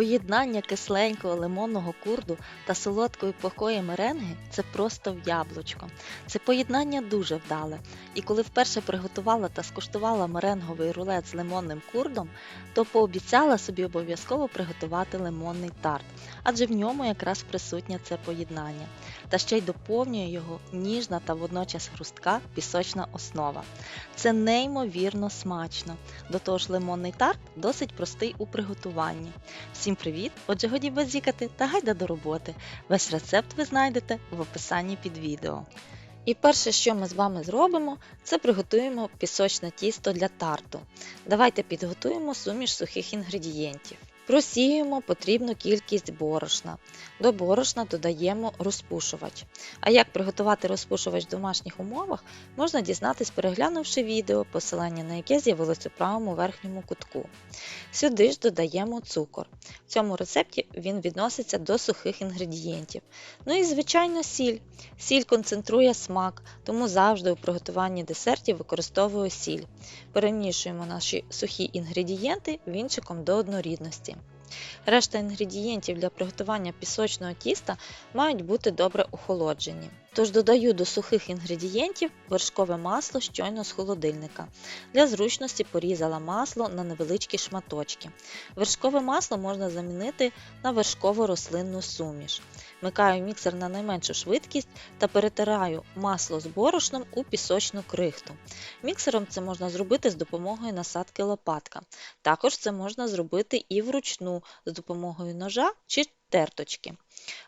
Поєднання кисленького лимонного курду та солодкої пухкої меренги це просто в яблучко. Це поєднання дуже вдале. І коли вперше приготувала та скуштувала меренговий рулет з лимонним курдом, то пообіцяла собі обов'язково приготувати лимонний тарт, адже в ньому якраз присутнє це поєднання. Та ще й доповнює його ніжна та водночас хрустка пісочна основа. Це неймовірно смачно. До того ж, лимонний тарт досить простий у приготуванні. Всім привіт! Отже, годі базікати та гайда до роботи. Весь рецепт ви знайдете в описанні під відео. І перше, що ми з вами зробимо, це приготуємо пісочне тісто для тарту. Давайте підготуємо суміш сухих інгредієнтів. Просіюємо потрібну кількість борошна. До борошна додаємо розпушувач. А як приготувати розпушувач в домашніх умовах, можна дізнатись, переглянувши відео, посилання на яке з'явилось у правому верхньому кутку. Сюди ж додаємо цукор. В цьому рецепті він відноситься до сухих інгредієнтів. Ну і, звичайно, сіль. Сіль концентрує смак, тому завжди у приготуванні десертів використовую сіль. Перемішуємо наші сухі інгредієнти вінчиком до однорідності. Решта інгредієнтів для приготування пісочного тіста мають бути добре охолоджені. Тож додаю до сухих інгредієнтів вершкове масло щойно з холодильника. Для зручності порізала масло на невеличкі шматочки. Вершкове масло можна замінити на вершково-рослинну суміш. Микаю міксер на найменшу швидкість та перетираю масло з борошном у пісочну крихту. Міксером це можна зробити з допомогою насадки лопатка. Також це можна зробити і вручну з допомогою ножа чи терточки.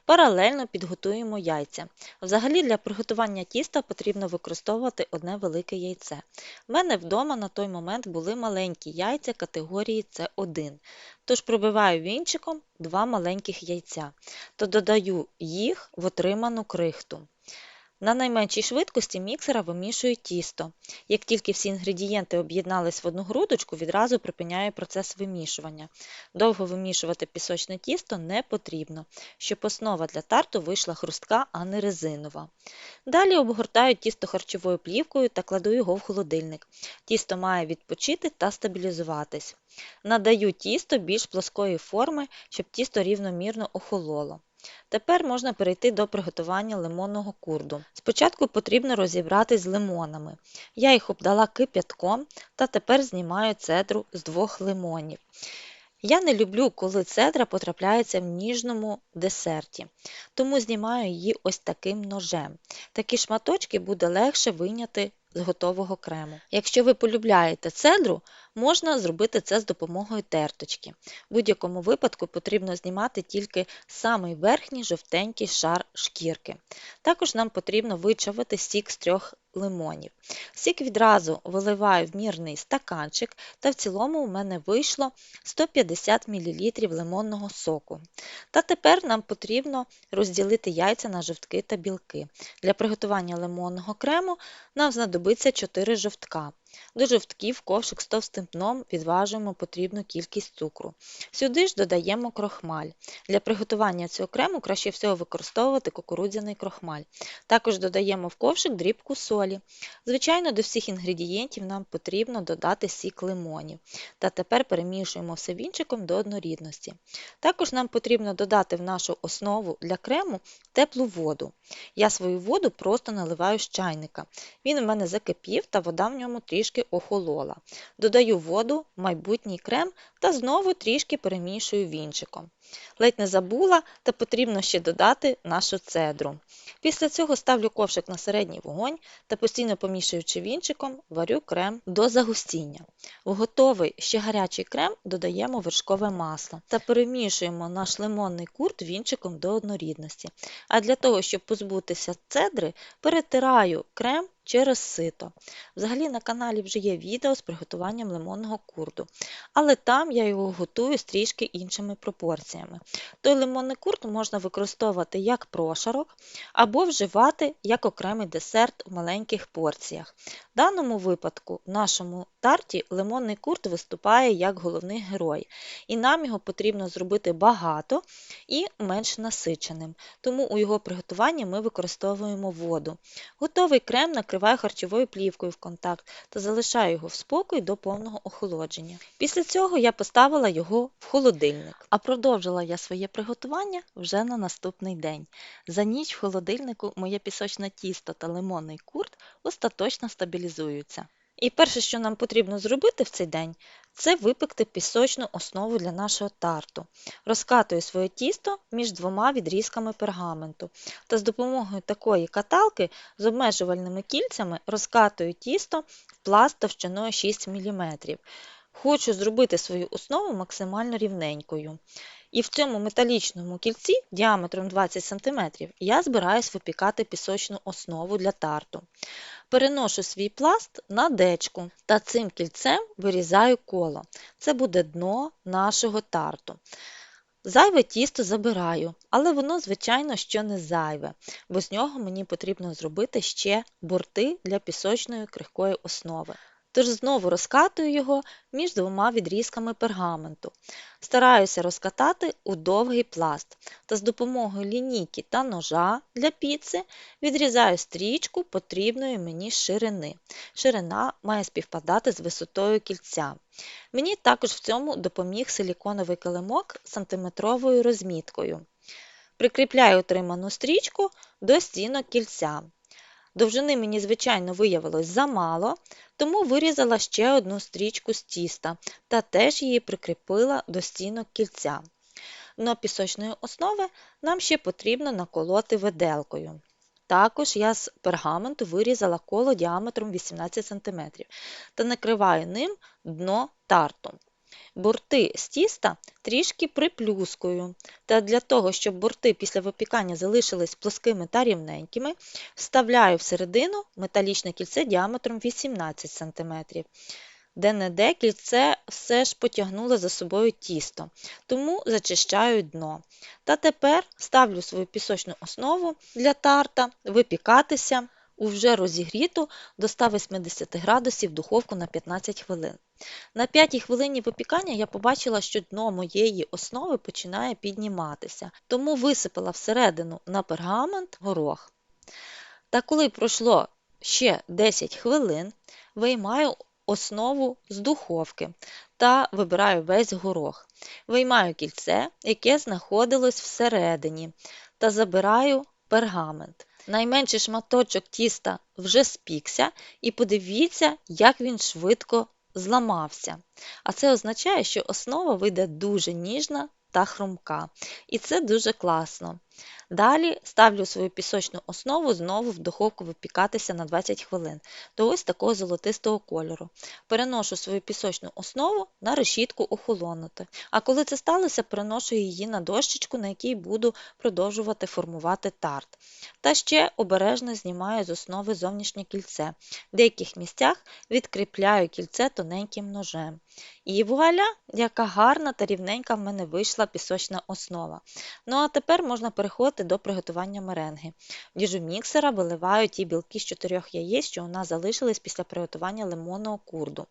Паралельно підготуємо яйця. Взагалі для приготування тіста потрібно використовувати одне велике яйце. У мене вдома на той момент були маленькі яйця категорії С1. Тож пробиваю вінчиком два маленьких яйця, то додаю їх в отриману крихту. На найменшій швидкості міксера вимішую тісто. Як тільки всі інгредієнти об'єднались в одну грудочку, відразу припиняю процес вимішування. Довго вимішувати пісочне тісто не потрібно, щоб основа для тарту вийшла хрустка, а не резинова. Далі обгортаю тісто харчовою плівкою та кладу його в холодильник. Тісто має відпочити та стабілізуватись. Надаю тісто більш плоскої форми, щоб тісто рівномірно охололо. Тепер можна перейти до приготування лимонного курду. Спочатку потрібно розібрати з лимонами. Я їх обдала кип'ятком та тепер знімаю цедру з двох лимонів. Я не люблю, коли цедра потрапляється в ніжному десерті, тому знімаю її ось таким ножем. Такі шматочки буде легше вийняти з готового крему. Якщо ви полюбляєте цедру, можна зробити це з допомогою терточки. В будь-якому випадку потрібно знімати тільки самий верхній жовтенький шар шкірки. Також нам потрібно вичавити сік з трьох лимонів. Сік відразу виливаю в мірний стаканчик, та в цілому у мене вийшло 150 мл лимонного соку. Та тепер нам потрібно розділити яйця на жовтки та білки. Для приготування лимонного крему нам знадобиться 4 жовтка. До жовтків ковшик з товстим дном відважуємо потрібну кількість цукру. Сюди ж додаємо крохмаль. Для приготування цього крему краще всього використовувати кукурудзяний крохмаль. Також додаємо в ковшик дрібку солі. Звичайно, до всіх інгредієнтів нам потрібно додати сік лимонів. Та тепер перемішуємо все вінчиком до однорідності. Також нам потрібно додати в нашу основу для крему теплу воду. Я свою воду просто наливаю з чайника. Він у мене закипів та вода в ньому трішки трішки охолола. Додаю воду, майбутній крем та знову трішки перемішую вінчиком. Ледь не забула, та потрібно ще додати нашу цедру. Після цього ставлю ковшик на середній вогонь та постійно помішуючи вінчиком, варю крем до загустіння. В готовий ще гарячий крем додаємо вершкове масло та перемішуємо наш лимонний курт вінчиком до однорідності. А для того, щоб позбутися цедри, перетираю крем через сито. Взагалі на каналі вже є відео з приготуванням лимонного курду, але там я його готую з трішки іншими пропорціями. Той лимонний курд можна використовувати як прошарок, або вживати як окремий десерт у маленьких порціях. В даному випадку, в нашому тарті, лимонний курт виступає як головний герой, і нам його потрібно зробити багато і менш насиченим, тому у його приготуванні ми використовуємо воду. Готовий крем накриваємо накриваю харчовою плівкою в контакт та залишаю його в спокій до повного охолодження. Після цього я поставила його в холодильник, а продовжила я своє приготування вже на наступний день. За ніч в холодильнику моє пісочне тісто та лимонний курт остаточно стабілізуються. І перше, що нам потрібно зробити в цей день, це випекти пісочну основу для нашого тарту. Розкатую своє тісто між двома відрізками пергаменту та з допомогою такої каталки з обмежувальними кільцями розкатую тісто в пласт товщиною 6 мм. Хочу зробити свою основу максимально рівненькою. І в цьому металічному кільці діаметром 20 см я збираюсь випікати пісочну основу для тарту. Переношу свій пласт на дечку та цим кільцем вирізаю коло. Це буде дно нашого тарту. Зайве тісто забираю, але воно, звичайно, що не зайве, бо з нього мені потрібно зробити ще борти для пісочної крихкої основи. Тож знову розкатую його між двома відрізками пергаменту. Стараюся розкатати у довгий пласт та з допомогою лінійки та ножа для піци відрізаю стрічку потрібної мені ширини. Ширина має співпадати з висотою кільця. Мені також в цьому допоміг силіконовий килимок сантиметровою розміткою. Прикріпляю отриману стрічку до стінок кільця. Довжини мені, звичайно, виявилось замало, тому вирізала ще одну стрічку з тіста та теж її прикріпила до стінок кільця. Дно пісочної основи нам ще потрібно наколоти виделкою. Також я з пергаменту вирізала коло діаметром 18 см та накриваю ним дно тарту. Борти з тіста трішки приплюскую. Та для того, щоб борти після випікання залишились плоскими та рівненькими, вставляю всередину металічне кільце діаметром 18 см. Де-не-де кільце все ж потягнуло за собою тісто, тому зачищаю дно. Та тепер ставлю свою пісочну основу для тарта випікатися у вже розігріту до 180 градусів духовку на 15 хвилин. На 5 хвилині випікання я побачила, що дно моєї основи починає підніматися, тому висипала всередину на пергамент горох. Та коли пройшло ще 10 хвилин, виймаю основу з духовки та вибираю весь горох. Виймаю кільце, яке знаходилось всередині, та забираю пергамент. Найменший шматочок тіста вже спікся, і подивіться, як він швидко зламався. А це означає, що основа вийде дуже ніжна та хрумка. І це дуже класно. Далі ставлю свою пісочну основу знову в духовку випікатися на 20 хвилин до ось такого золотистого кольору. Переношу свою пісочну основу на решітку охолонути. А коли це сталося, переношу її на дощечку, на якій буду продовжувати формувати тарт. Та ще обережно знімаю з основи зовнішнє кільце. В деяких місцях відкріпляю кільце тоненьким ножем. І вуаля, яка гарна та рівненька в мене вийшла пісочна основа. Ну а тепер можна переходити до приготування меренги. В діжу міксера виливаю ті білки з чотирьох яєць, що у нас залишились після приготування лимонного курду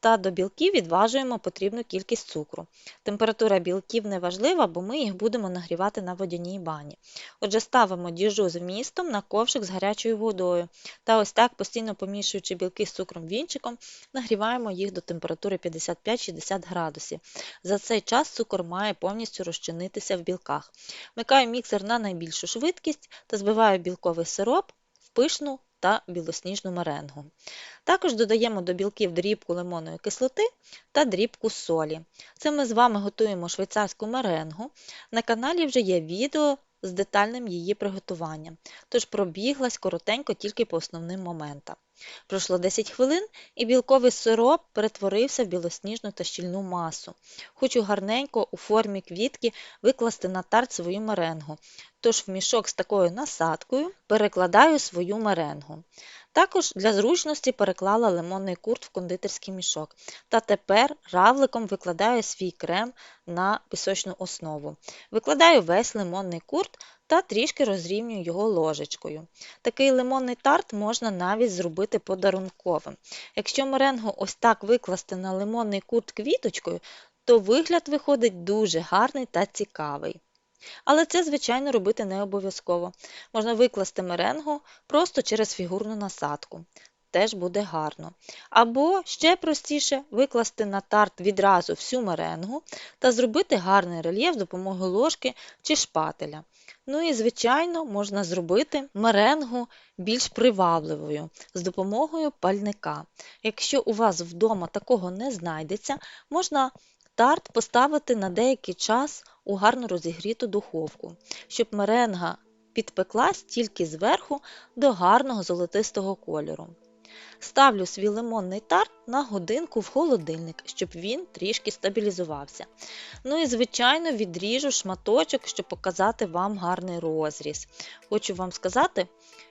та до білків відважуємо потрібну кількість цукру. Температура білків не важлива, бо ми їх будемо нагрівати на водяній бані. Отже, ставимо діжу з вмістом на ковшик з гарячою водою та ось так, постійно помішуючи білки з цукром вінчиком, нагріваємо їх до температури 55-60 градусів. За цей час цукор має повністю розчинитися в білках. Вмикаю міксер на найбільшу швидкість та збиваю білковий сироп в пишну та білосніжну меренгу. Також додаємо до білків дрібку лимонної кислоти та дрібку солі. Це ми з вами готуємо швейцарську меренгу. На каналі вже є відео з детальним її приготуванням, тож пробіглась коротенько тільки по основним моментам. Пройшло 10 хвилин, і білковий сироп перетворився в білосніжну та щільну масу. Хочу гарненько у формі квітки викласти на тарт свою меренгу, тож в мішок з такою насадкою перекладаю свою меренгу. Також для зручності переклала лимонний курт в кондитерський мішок. Та тепер равликом викладаю свій крем на пісочну основу. Викладаю весь лимонний курт та трішки розрівнюю його ложечкою. Такий лимонний тарт можна навіть зробити подарунковим. Якщо меренгу ось так викласти на лимонний курт квіточкою, то вигляд виходить дуже гарний та цікавий. Але це, звичайно, робити не обов'язково. Можна викласти меренгу просто через фігурну насадку. Теж буде гарно. Або ще простіше викласти на тарт відразу всю меренгу та зробити гарний рельєф з допомогою ложки чи шпателя. Ну і, звичайно, можна зробити меренгу більш привабливою з допомогою пальника. Якщо у вас вдома такого не знайдеться, можна тарт поставити на деякий час у гарно розігріту духовку, щоб меренга підпеклась тільки зверху до гарного золотистого кольору. Ставлю свій лимонний тарт на годинку в холодильник, щоб він трішки стабілізувався. Ну і, звичайно, відріжу шматочок, щоб показати вам гарний розріз. Хочу вам сказати,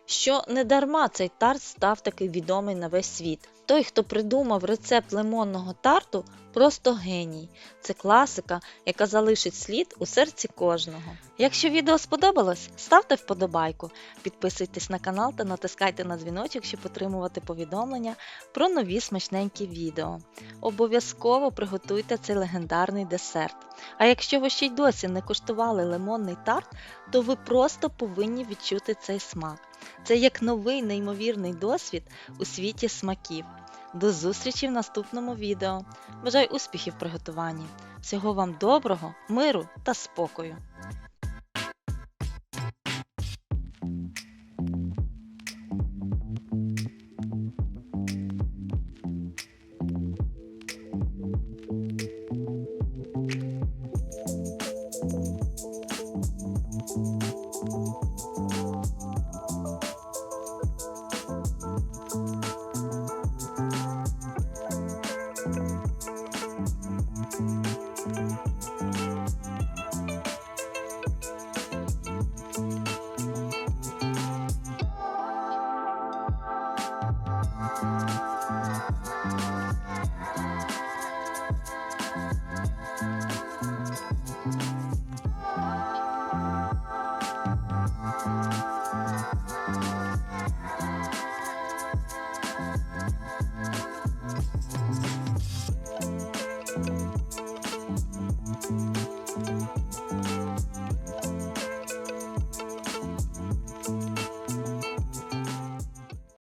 що не дарма цей тарт став такий відомий на весь світ. Той, хто придумав рецепт лимонного тарту, просто геній. Це класика, яка залишить слід у серці кожного. Якщо відео сподобалось, ставте вподобайку, підписуйтесь на канал та натискайте на дзвіночок, щоб отримувати повідомлення про нові смачненькі відео. Обов'язково приготуйте цей легендарний десерт. А якщо ви ще й досі не куштували лимонний тарт, то ви просто повинні відчути цей смак. Це як новий неймовірний досвід у світі смаків. До зустрічі в наступному відео. Бажаю успіхів в приготуванні. Всього вам доброго, миру та спокою!